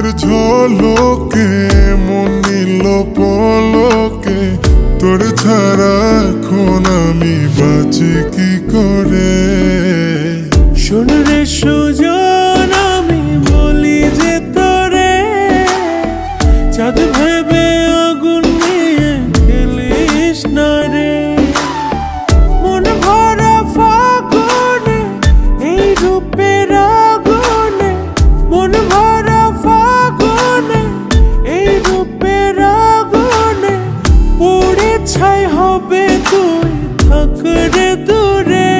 রূপের ঝলকে মন নিল পলকে। তোর ছাড়া এখন আমি বাঁচি কি করে? পড়ে ছাই হবে তুই থাকরে দূরে।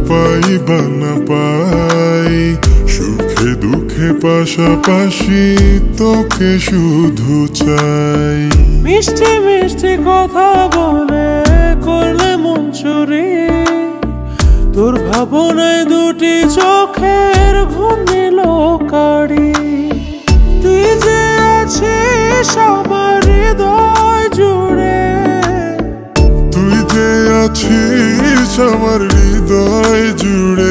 পাইবা না পাই। সুখে দুঃখে পাশাপাশি তোকে শুধু চাই। মিষ্টি মিষ্টি কথা বলে করলে মন চুরি তোর ভাবনায় দুটি চোখের ঘুম নিল কাড়ি তুই যে আছিস আমার হৃদয় জুড়ে। তুই যে আছিস আমার হৃদয় জুড়ে।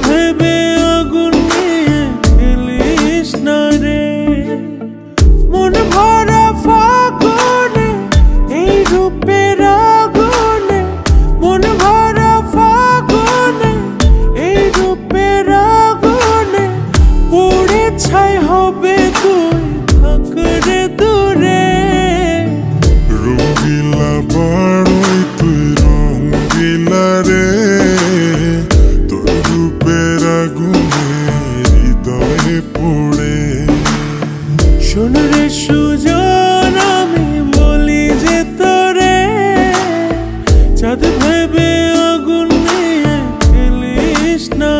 ভেবে শুন রে সুজন আমি বলি যে তোরে। চাঁদ ভেবে আগুন নিয়ে খেলিস না